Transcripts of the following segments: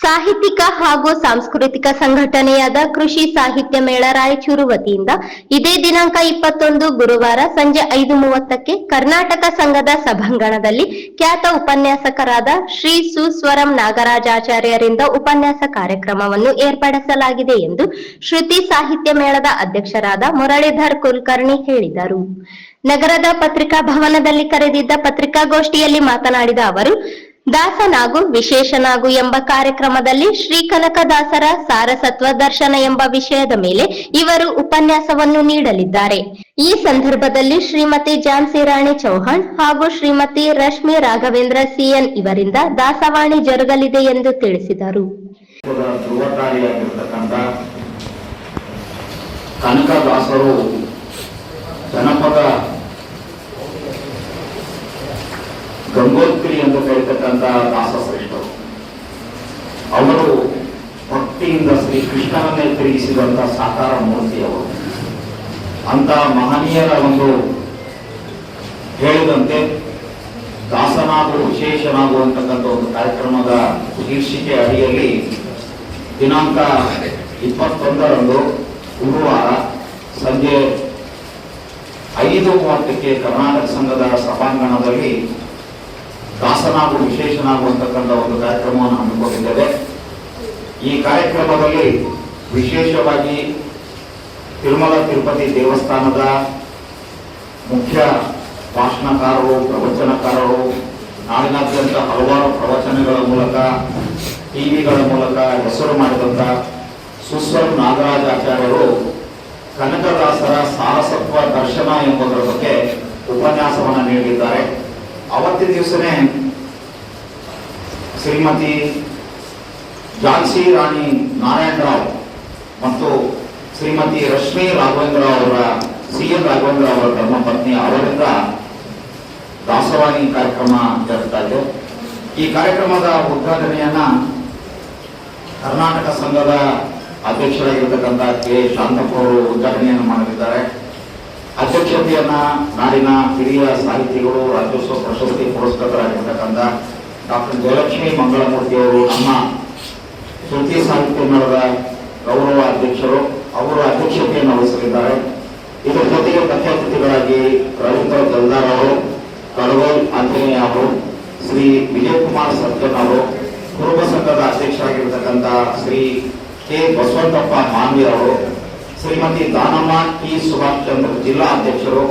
ಸಾಹಿತ್ಯಿಕ ಹಾಗೂ ಸಾಂಸ್ಕೃತಿಕ ಸಂಘಟನೆಯಾದ ಕೃಷಿ ಸಾಹಿತ್ಯ ಮೇಳ ರಾಯಚೂರು ವತಿಯಿಂದ ಇದೇ ದಿನಾಂಕ ಇಪ್ಪತ್ತೊಂದು ಗುರುವಾರ ಸಂಜೆ ಐದು ಮೂವತ್ತಕ್ಕೆ ಕರ್ನಾಟಕ ಸಂಘದ ಸಭಾಂಗಣದಲ್ಲಿ ಖ್ಯಾತ ಉಪನ್ಯಾಸಕರಾದ ಶ್ರೀ ಸುಸ್ವರಂ ನಾಗರಾಜಾಚಾರ್ಯರಿಂದ ಉಪನ್ಯಾಸ ಕಾರ್ಯಕ್ರಮವನ್ನು ಏರ್ಪಡಿಸಲಾಗಿದೆ ಎಂದು ಶ್ರುತಿ ಸಾಹಿತ್ಯ ಮೇಳದ ಅಧ್ಯಕ್ಷರಾದ ಮುರಳೀಧರ್ ಕುಲಕರ್ಣಿ ಹೇಳಿದರು. ನಗರದ ಪತ್ರಿಕಾ ಭವನದಲ್ಲಿ ಕರೆದಿದ್ದ ಪತ್ರಿಕಾಗೋಷ್ಠಿಯಲ್ಲಿ ಮಾತನಾಡಿದ ಅವರು ದಾಸನಾಗು ವಿಶೇಷನಾಗು ಎಂಬ ಕಾರ್ಯಕ್ರಮದಲ್ಲಿ ಶ್ರೀ ಕನಕದಾಸರ ಸಾರಸತ್ವ ದರ್ಶನ ಎಂಬ ವಿಷಯದ ಮೇಲೆ ಇವರು ಉಪನ್ಯಾಸವನ್ನು ನೀಡಲಿದ್ದಾರೆ. ಈ ಸಂದರ್ಭದಲ್ಲಿ ಶ್ರೀಮತಿ ಜಾನ್ಸಿ ರಾಣಿ ಚೌಹಾಣ್ ಹಾಗೂ ಶ್ರೀಮತಿ ರಶ್ಮಿ ರಾಘವೇಂದ್ರ ಸಿಎನ್ ಇವರಿಂದ ದಾಸವಾಣಿ ಜರುಗಲಿದೆ ಎಂದು ತಿಳಿಸಿದರು. ಗಂಗೋತ್ರಿ ಎಂದು ದಾಸ ಶ್ರೇಷ್ಠರು ಅವರು ಭಕ್ತಿಯಿಂದ ಶ್ರೀ ಕೃಷ್ಣನನ್ನೇ ತಿರುಗಿಸಿದಂತಹ ಸಾಕಾರ ಮೂರ್ತಿಯವರು ಅಂತ ಮಹನೀಯರ ಒಂದು ಹೇಳಿದಂತೆ ದಾಸನಾಗು ವಿಶೇಷನಾಗು ಅಂತಕ್ಕಂಥ ಒಂದು ಕಾರ್ಯಕ್ರಮದ ಶೀರ್ಷಿಕೆ ಅಡಿಯಲ್ಲಿ ದಿನಾಂಕ ಇಪ್ಪತ್ತೊಂದರಂದು ಗುರುವಾರ ಸಂಜೆ ಐದು ಮೂವತ್ತಕ್ಕೆ ಕರ್ನಾಟಕ ಸಂಘದ ಸಭಾಂಗಣದಲ್ಲಿ ದಾಸನಾಗು ವಿಶೇಷನಾಗು ಅಂತಕ್ಕಂಥ ಒಂದು ಕಾರ್ಯಕ್ರಮವನ್ನು ಹಮ್ಮಿಕೊಂಡಿದ್ದೇವೆ. ಈ ಕಾರ್ಯಕ್ರಮದಲ್ಲಿ ವಿಶೇಷವಾಗಿ ತಿರುಮಲ ತಿರುಪತಿ ದೇವಸ್ಥಾನದ ಮುಖ್ಯ ಭಾಷಣಕಾರರು, ಪ್ರವಚನಕಾರರು, ನಾಡಿನಾದ್ಯಂತ ಹಲವಾರು ಪ್ರವಚನಗಳ ಮೂಲಕ, ಟಿವಿಗಳ ಮೂಲಕ ಹೆಸರು ಮಾಡಿದಂಥ ಸುಸ್ವರ ನಾಗರಾಜಾಚಾರ್ಯರು ಕನಕದಾಸರ ಸಾರಸತ್ವ ದರ್ಶನ ಎಂಬುದರ ಬಗ್ಗೆ ಉಪನ್ಯಾಸವನ್ನು ನೀಡಿದ್ದಾರೆ ಅವತ್ತಿನ ದಿವಸನೇ ಶ್ರೀಮತಿ ಝಾನ್ಸಿ ರಾಣಿ ನಾರಾಯಣರಾವ್ ಮತ್ತು ಶ್ರೀಮತಿ ರಶ್ಮಿ ರಾಘವೇಂದ್ರ ಅವರ, ಸಿ ಎನ್ ರಾಘವೇಂದ್ರ ಅವರ ಧರ್ಮಪತ್ನಿ ಅವರಿಂದ ದಾಸವಾಣಿ ಕಾರ್ಯಕ್ರಮ ಜರುಗ್ತಾ ಇದೆ. ಈ ಕಾರ್ಯಕ್ರಮದ ಉದ್ಘಾಟನೆಯನ್ನ ಕರ್ನಾಟಕ ಸಂಘದ ಅಧ್ಯಕ್ಷರಾಗಿರ್ತಕ್ಕಂಥ ಕೆ. ಶಾಂತಪ್ಪ ಅವರು ಉದ್ಘಾಟನೆಯನ್ನು ಮಾಡಲಿದ್ದಾರೆ. ಅಧ್ಯಕ್ಷತೆಯನ್ನ ನಾಡಿನ ಹಿರಿಯ ಸಾಹಿತಿಗಳು, ರಾಜ್ಯೋತ್ಸವ ಪ್ರಶಸ್ತಿ ಪುರಸ್ಕೃತರಾಗಿರ್ತಕ್ಕಂಥ ಡಾಕ್ಟರ್ ಜಯಲಕ್ಷ್ಮಿ ಮಂಗಳಮೂರ್ತಿ ಅವರು ನಮ್ಮ ಶೃತಿ ಸಾಹಿತ್ಯ ಮೇಳದ ಗೌರವ ಅಧ್ಯಕ್ಷರು. ಅವರು ಅಧ್ಯಕ್ಷತೆಯನ್ನು ವಹಿಸಲಿದ್ದಾರೆ. ಇದರ ಜೊತೆಗೆ ಮುಖ್ಯ ಅತಿಥಿಗಳಾಗಿ ರವೀಂದ್ರ ಜಲ್ದಾರ್ ಅವರು ಕಳವಲ್ ಆಂಜನೇಯ ಅವರು, ಶ್ರೀ ವಿಜಯಕುಮಾರ್ ಸಜ್ಜನ್ ಅವರು, ಕುರುಬ ಸಂಘದ ಅಧ್ಯಕ್ಷರಾಗಿರ್ತಕ್ಕಂಥ ಶ್ರೀ ಕೆ. ಬಸವಂತಪ್ಪ ಮಾನ್ವಿ ಅವರು ಶ್ರೀಮತಿ ದಾನಮ್ಮ ಟಿ ಸುಭಾಷ್ ಚಂದ್ರ ಜಿಲ್ಲಾ ಅಧ್ಯಕ್ಷರು,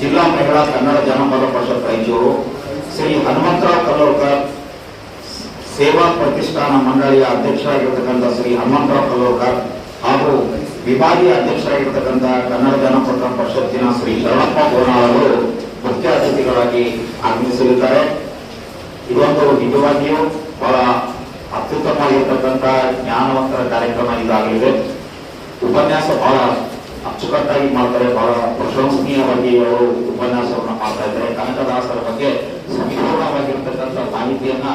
ಜಿಲ್ಲಾ ಮಹಿಳಾ ಕನ್ನಡ ಜಾನಪದ ಪರಿಷತ್ ರಾಯಚೂರು, ಶ್ರೀ ಹನುಮಂತರಾವ್ ಕಲ್ಲೋಳ್ಕರ್ ಸೇವಾ ಪ್ರತಿಷ್ಠಾನ ಮಂಡಳಿಯ ಅಧ್ಯಕ್ಷರಾಗಿರ್ತಕ್ಕಂಥ ಶ್ರೀ ಹನುಮಂತರಾವ್ ಕಲ್ಲೋಳ್ಕರ್ ಹಾಗೂ ವಿಭಾಗೀಯ ಅಧ್ಯಕ್ಷರಾಗಿರ್ತಕ್ಕಂಥ ಕನ್ನಡ ಜನಪದ ಪರಿಷತ್ತಿನ ಶ್ರೀ ಶರಣಪ್ಪ ಗೋನಾಳ್ ಮುಖ್ಯ ಅತಿಥಿಗಳಾಗಿ ಆಗಮಿಸಲಿದ್ದಾರೆ. ಇದೊಂದು ನಿಜವಾಗಿಯೂ ಬಹಳ ಅತ್ಯುತ್ತಮವಾಗಿರ್ತಕ್ಕಂಥ ಜ್ಞಾನವಂತರ ಕಾರ್ಯಕ್ರಮ ಇದಾಗಲಿದೆ. ಉಪನ್ಯಾಸ ಬಹಳ ಅಚ್ಚುಕಟ್ಟಾಗಿ ಮಾಡ್ತಾರೆ, ಬಹಳ ಪ್ರಶಂಸನೀಯವಾಗಿ ಅವರು ಉಪನ್ಯಾಸವನ್ನು ಮಾಡ್ತಾ ಇದ್ದಾರೆ. ಕನಕದಾಸರ ಬಗ್ಗೆ ಸಂಪೂರ್ಣವಾಗಿರ್ತಕ್ಕಂಥ ಮಾಹಿತಿಯನ್ನ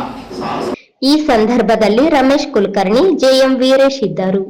ಈ ಸಂದರ್ಭದಲ್ಲಿ ರಮೇಶ್ ಕುಲಕರ್ಣಿ ಜೆಎಂ ವೀರೇಶ್ ಇದ್ದರು.